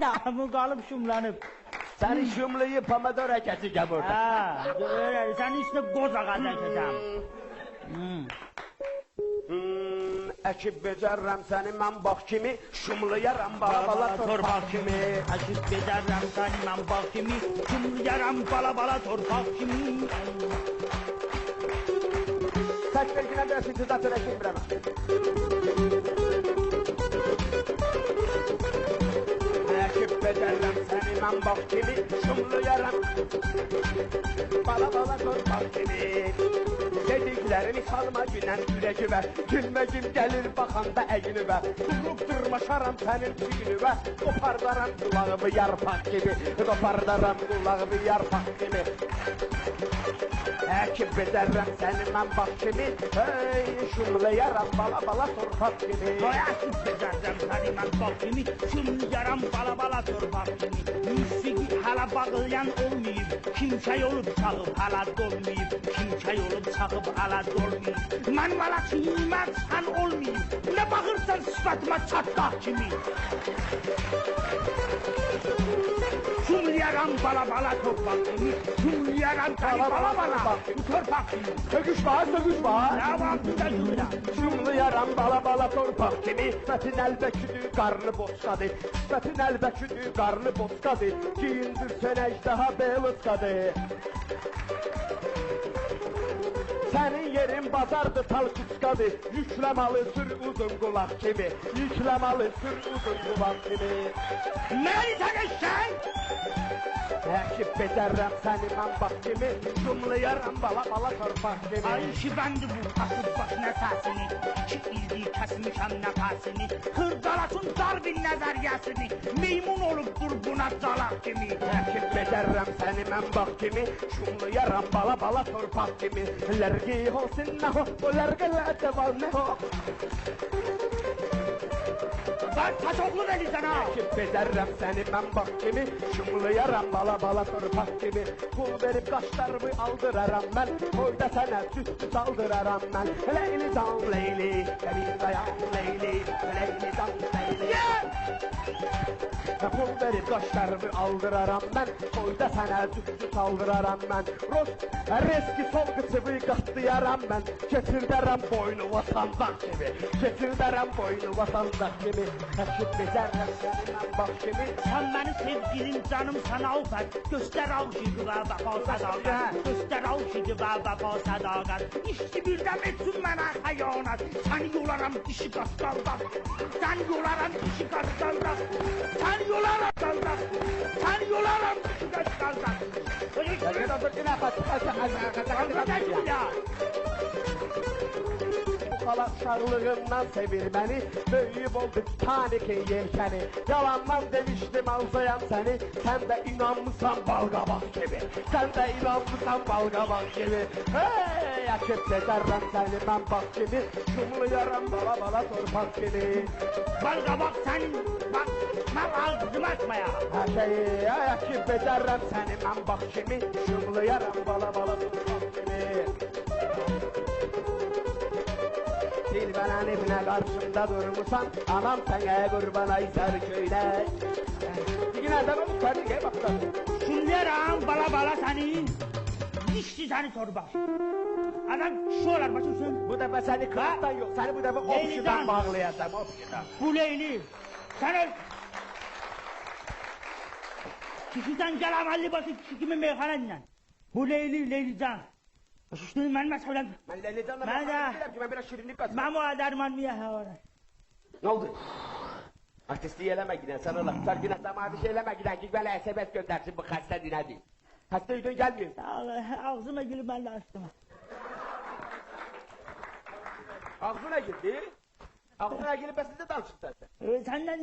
Hamı qalıb şümlənib. Səni şümləyib pomidor əkəsi gəmurdu. Hə, elə sənin üstünə qoz ağacı əkəcəm. Əkib becərrəm səni mən bax kimi, şumlayaram bala-bala torpaq kimi. Əkib becərrəm səni mən bax kimi, şumlayaram bala-bala torpaq kimi. Təkbir günə dərsin, tüzat ölək bilmirəm. anam bax kimi sumlu yaram Bala bala gör bax kimi Dediklərini salma günən ürəkivə Gülməcim gəlir baxanda əginivə Durub dırmaşaram sənin çiğinivə Qopardaram qulağımı yarpaq kimi Qopardaram qulağımı yarpaq kimi Əkib edərəm səni mən bax kimi Hey, şümləyaram bala bala torpaq kimi Doyasız edərəm səni mən bax kimi Şümləyaram bala bala torpaq kimi Müsiqi hələ bağlayan olmayıb Kimsə yolu çağıb hələ dolmayıb Kimsə yolu çağıb hələ dolmayıb Mən bala kimi. mən sən olmayıb Nə baxırsan sifətimə çatlaq kimi Thank you. Kumlayaram bala bala torpak kimi. Kumlayaram seni bala bala. Bu torpak. Söküş var, söküş var Ne var bu da şurada? Şumlayaram bala bala torpaq kimi Sifətin əlbəkidir, qarnı boçqadır Sifətin əlbəkidir, qarnı boçqadır Giyindirsən əjdaha belıskadır Sənin yerin bazardır, talkıçqadır Yükləmalı sür uzun qulaq kimi Yükləmalı sür uzun qulaq kimi Nerede sen? Əkib bedərrəm səni mən bax kimi Şumlayaram bala bala torpaq kimi. Ay şibendi bu kasıp başına sesini Ki ildiği kesmişem nefesini Hırdalasın dar bir nezeryesini Meymun olup dur buna dalak kimi. Əkib bedərrəm səni mən bax kimi Şumlayaram bala bala torpaq kimi. Lərgi olsun nə ho, o Ben taşoklu vereceğim ha. Əkib bedərrəm səni mən bax kimi? Şumlayaram bala bala torpaq kimi Pul verib qaşlarımı aldıraram mən Toyda sənə süstü saldıraram mən Leyli can leyli, qəbil dayan leyli Leyli can leyli. Pul verib qaşlarımı aldıraram mən Toyda sənə süstü saldıraram mən Rost, reski sol qıçımı qatlayaram mən Keçirdərəm boynu vatandaş kimi Keçirdərəm boynu vatandaş kimi Səni mən bax kimi Sen beni sevgilim canım sana ufak Göster avşığı ve vefa sadakat Göster avşığı ve vefa sadakat İşte birden etsin bana hayanat Sen yolarım dişi kastaldan Sen yolarım dişi kastaldan Sen yolarım kastaldan Sen yolarım dişi kastaldan Əkib Arkadaşım ya Bu xala uşaqlığından sevir məni Böyüyüb oldu Titanikin yelkəni Yalandan demişdim alsayam səni Sən də inanmısan balqabaq kimi Sən də inanmısan balqabaq kimi Hey, əkib gedərəm səni mən bax kimi Şumlayaram bala bala torpaq kimi Bal kabak senin Bak ben ağzımı açma ya Hər şeyi əkib edərəm səni mən bax kimi Şumlayaram bala bala torpaq kimi Silvənin evinə qarşımda durmusan Anam sənə qurban ay sarı köynək Digin adam olub fərdiqə baxsan Şunlaram bala bala senin. İşte seni sorba Adam şu olar başımsın. Bu dəfə səni kıratdan yox, səni bu Yenidən. opşudan bağlayacam, opşudan Bu Leyli. Sen Kişiden gel amalli basit kimi meyhanenden Bu Leyli Leylican Ben mesela Mən Leylicanla Mən də- bilirəm ki, mən biraz şirinlik qaçım Ben bu adarman mı ya orada Nə oldu? Artistlik eləmə gidən, sən ola Sən günə zamanı şey eləmə gidən ki, mənə əsəbət göndərsin bu xəstə dinədir Xəstə üydün gəlməyim Ağzıma gülüp ben de açtım. Ağzına girdi Ağzına girib bəs necə danışırsan sən? Ee, Senden